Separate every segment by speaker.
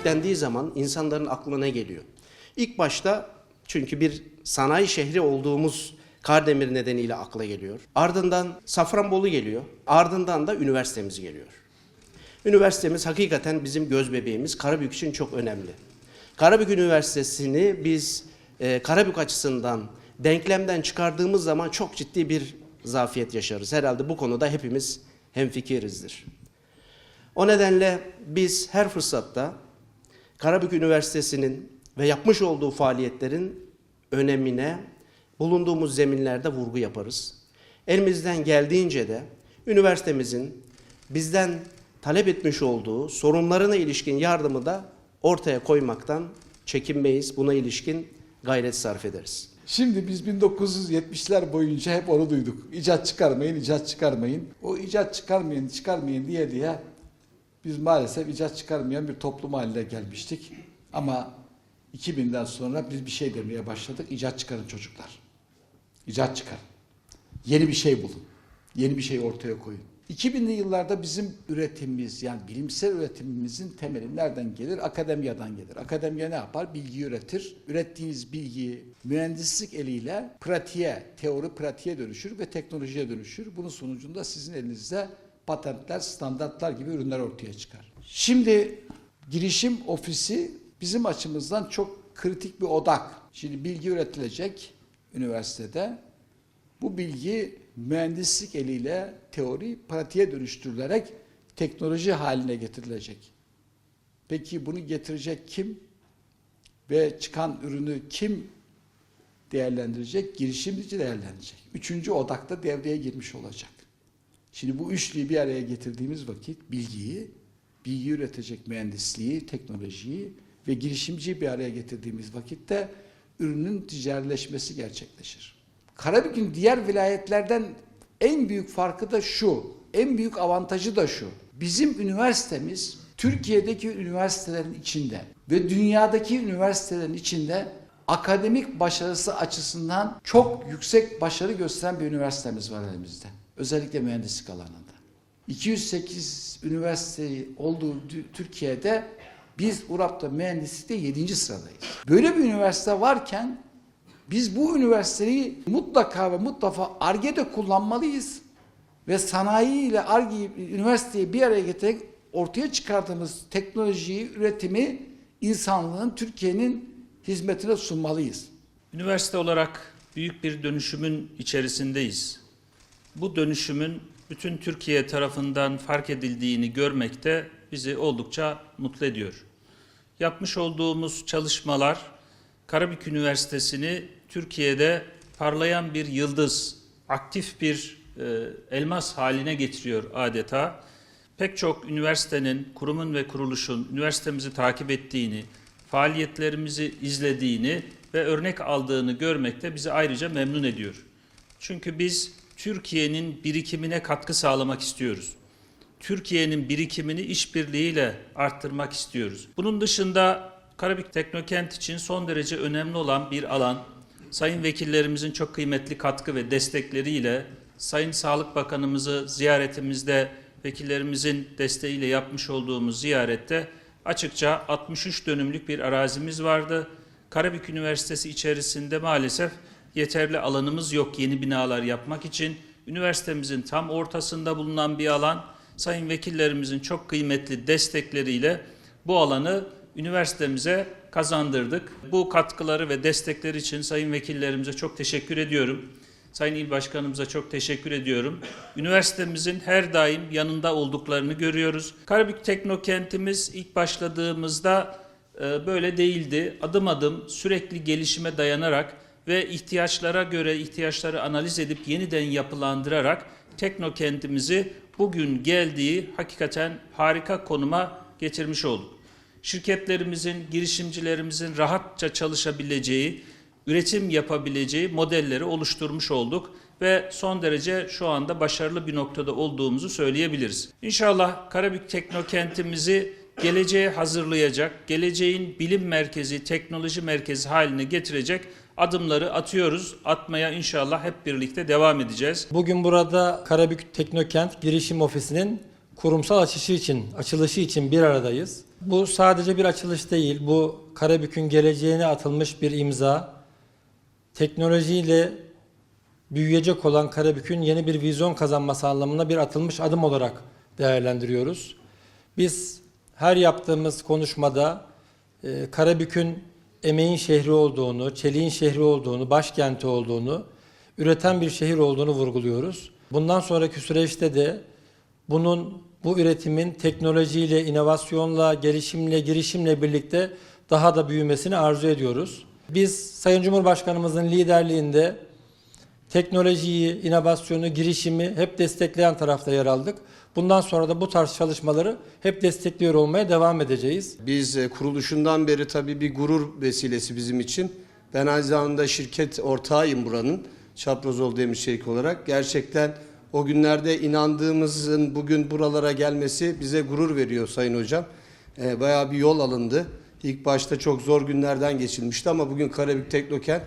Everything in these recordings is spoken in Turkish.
Speaker 1: Karabük dendiği zaman insanların aklına geliyor? İlk başta çünkü bir sanayi şehri olduğumuz Kardemir nedeniyle akla geliyor. Ardından Safranbolu geliyor. Ardından da üniversitemiz geliyor. Üniversitemiz hakikaten bizim göz bebeğimiz. Karabük için çok önemli. Karabük Üniversitesi'ni biz e, Karabük açısından denklemden çıkardığımız zaman çok ciddi bir zafiyet yaşarız. Herhalde bu konuda hepimiz hemfikirizdir. O nedenle biz her fırsatta Karabük Üniversitesi'nin ve yapmış olduğu faaliyetlerin önemine bulunduğumuz zeminlerde vurgu yaparız. Elimizden geldiğince de üniversitemizin bizden talep etmiş olduğu sorunlarına ilişkin yardımı da ortaya koymaktan çekinmeyiz. Buna ilişkin gayret sarf ederiz.
Speaker 2: Şimdi biz 1970'ler boyunca hep onu duyduk. İcat çıkarmayın, icat çıkarmayın. O icat çıkarmayın, çıkarmayın diye diye biz maalesef icat çıkarmayan bir toplum haline gelmiştik. Ama 2000'den sonra biz bir şey demeye başladık. İcat çıkarın çocuklar. İcat çıkarın. Yeni bir şey bulun. Yeni bir şey ortaya koyun. 2000'li yıllarda bizim üretimimiz yani bilimsel üretimimizin temeli nereden gelir? Akademiyadan gelir. Akademiya ne yapar? Bilgi üretir. Ürettiğiniz bilgiyi mühendislik eliyle pratiğe, teori pratiğe dönüşür ve teknolojiye dönüşür. Bunun sonucunda sizin elinizde patentler, standartlar gibi ürünler ortaya çıkar. Şimdi girişim ofisi bizim açımızdan çok kritik bir odak. Şimdi bilgi üretilecek üniversitede. Bu bilgi mühendislik eliyle teori pratiğe dönüştürülerek teknoloji haline getirilecek. Peki bunu getirecek kim? Ve çıkan ürünü kim değerlendirecek? Girişimci değerlendirecek. Üçüncü odakta devreye girmiş olacak. Şimdi bu üçlüyü bir araya getirdiğimiz vakit bilgiyi, bilgi üretecek mühendisliği, teknolojiyi ve girişimciyi bir araya getirdiğimiz vakitte ürünün ticarileşmesi gerçekleşir. Karabük'ün diğer vilayetlerden en büyük farkı da şu, en büyük avantajı da şu. Bizim üniversitemiz Türkiye'deki üniversitelerin içinde ve dünyadaki üniversitelerin içinde akademik başarısı açısından çok yüksek başarı gösteren bir üniversitemiz var elimizde. Özellikle mühendislik alanında. 208 üniversite olduğu Türkiye'de biz URAP'ta mühendislikte 7. sıradayız. Böyle bir üniversite varken biz bu üniversiteyi mutlaka ve mutlaka ARGE'de kullanmalıyız. Ve sanayi ile ARGE'yi, üniversiteyi bir araya getirerek ortaya çıkardığımız teknolojiyi, üretimi insanlığın, Türkiye'nin hizmetine sunmalıyız.
Speaker 3: Üniversite olarak büyük bir dönüşümün içerisindeyiz. Bu dönüşümün bütün Türkiye tarafından fark edildiğini görmek de bizi oldukça mutlu ediyor. Yapmış olduğumuz çalışmalar Karabük Üniversitesi'ni Türkiye'de parlayan bir yıldız, aktif bir e, elmas haline getiriyor adeta. Pek çok üniversitenin, kurumun ve kuruluşun üniversitemizi takip ettiğini, faaliyetlerimizi izlediğini ve örnek aldığını görmek de bizi ayrıca memnun ediyor. Çünkü biz Türkiye'nin birikimine katkı sağlamak istiyoruz. Türkiye'nin birikimini işbirliğiyle arttırmak istiyoruz. Bunun dışında Karabük Teknokent için son derece önemli olan bir alan, sayın vekillerimizin çok kıymetli katkı ve destekleriyle, Sayın Sağlık Bakanımızı ziyaretimizde vekillerimizin desteğiyle yapmış olduğumuz ziyarette açıkça 63 dönümlük bir arazimiz vardı. Karabük Üniversitesi içerisinde maalesef yeterli alanımız yok yeni binalar yapmak için. Üniversitemizin tam ortasında bulunan bir alan, sayın vekillerimizin çok kıymetli destekleriyle bu alanı üniversitemize kazandırdık. Bu katkıları ve destekleri için sayın vekillerimize çok teşekkür ediyorum. Sayın İl Başkanımıza çok teşekkür ediyorum. Üniversitemizin her daim yanında olduklarını görüyoruz. Karabük Teknokentimiz ilk başladığımızda e, böyle değildi. Adım adım sürekli gelişime dayanarak ve ihtiyaçlara göre ihtiyaçları analiz edip yeniden yapılandırarak Teknokentimizi bugün geldiği hakikaten harika konuma getirmiş olduk. Şirketlerimizin, girişimcilerimizin rahatça çalışabileceği, üretim yapabileceği modelleri oluşturmuş olduk ve son derece şu anda başarılı bir noktada olduğumuzu söyleyebiliriz. İnşallah Karabük Teknokentimizi geleceğe hazırlayacak, geleceğin bilim merkezi, teknoloji merkezi haline getirecek adımları atıyoruz. Atmaya inşallah hep birlikte devam edeceğiz.
Speaker 4: Bugün burada Karabük Teknokent Girişim Ofisi'nin kurumsal açışı için, açılışı için bir aradayız. Bu sadece bir açılış değil. Bu Karabük'ün geleceğine atılmış bir imza. Teknolojiyle büyüyecek olan Karabük'ün yeni bir vizyon kazanması anlamında bir atılmış adım olarak değerlendiriyoruz. Biz her yaptığımız konuşmada e, Karabük'ün emeğin şehri olduğunu, çeliğin şehri olduğunu, başkenti olduğunu, üreten bir şehir olduğunu vurguluyoruz. Bundan sonraki süreçte de bunun bu üretimin teknolojiyle, inovasyonla, gelişimle, girişimle birlikte daha da büyümesini arzu ediyoruz. Biz Sayın Cumhurbaşkanımızın liderliğinde teknolojiyi, inovasyonu, girişimi hep destekleyen tarafta yer aldık. Bundan sonra da bu tarz çalışmaları hep destekliyor olmaya devam edeceğiz.
Speaker 5: Biz e, kuruluşundan beri tabii bir gurur vesilesi bizim için. Ben aynı zamanda şirket ortağıyım buranın. Çaprozoğlu Demir olarak. Gerçekten o günlerde inandığımızın bugün buralara gelmesi bize gurur veriyor Sayın Hocam. E, bayağı bir yol alındı. İlk başta çok zor günlerden geçilmişti ama bugün Karabük Teknokent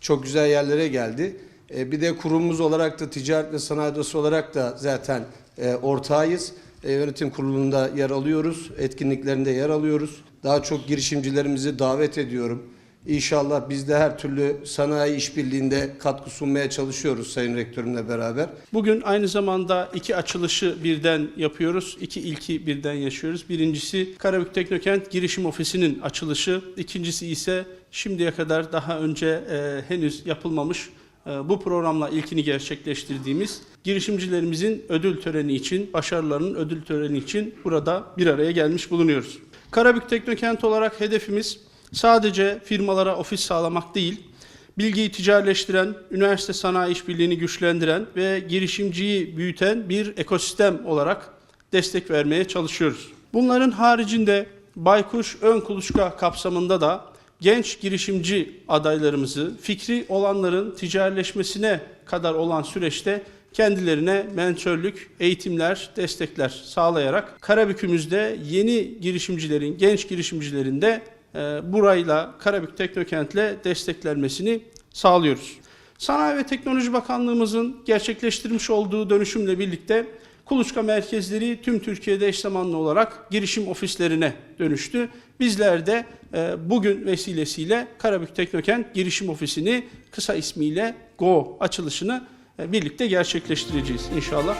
Speaker 5: çok güzel yerlere geldi. E, bir de kurumumuz olarak da ticaret ve sanayi odası olarak da zaten e, ortağıyız. E, yönetim kurulunda yer alıyoruz. Etkinliklerinde yer alıyoruz. Daha çok girişimcilerimizi davet ediyorum. İnşallah biz de her türlü sanayi işbirliğinde katkı sunmaya çalışıyoruz Sayın Rektörümle beraber.
Speaker 6: Bugün aynı zamanda iki açılışı birden yapıyoruz. iki ilki birden yaşıyoruz. Birincisi Karabük Teknokent Girişim Ofisi'nin açılışı. İkincisi ise şimdiye kadar daha önce e, henüz yapılmamış bu programla ilkini gerçekleştirdiğimiz girişimcilerimizin ödül töreni için, başarılarının ödül töreni için burada bir araya gelmiş bulunuyoruz. Karabük Teknokent olarak hedefimiz sadece firmalara ofis sağlamak değil, bilgiyi ticaretleştiren, üniversite sanayi işbirliğini güçlendiren ve girişimciyi büyüten bir ekosistem olarak destek vermeye çalışıyoruz. Bunların haricinde Baykuş Ön Kuluçka kapsamında da genç girişimci adaylarımızı fikri olanların ticaretleşmesine kadar olan süreçte kendilerine mentörlük, eğitimler, destekler sağlayarak Karabük'ümüzde yeni girişimcilerin, genç girişimcilerin de e, burayla Karabük Teknokent'le desteklenmesini sağlıyoruz. Sanayi ve Teknoloji Bakanlığımızın gerçekleştirmiş olduğu dönüşümle birlikte kuluçka merkezleri tüm Türkiye'de eş zamanlı olarak girişim ofislerine dönüştü. Bizler de e, bugün vesilesiyle Karabük Teknokent Girişim Ofisi'ni kısa ismiyle GO açılışını e, birlikte gerçekleştireceğiz inşallah.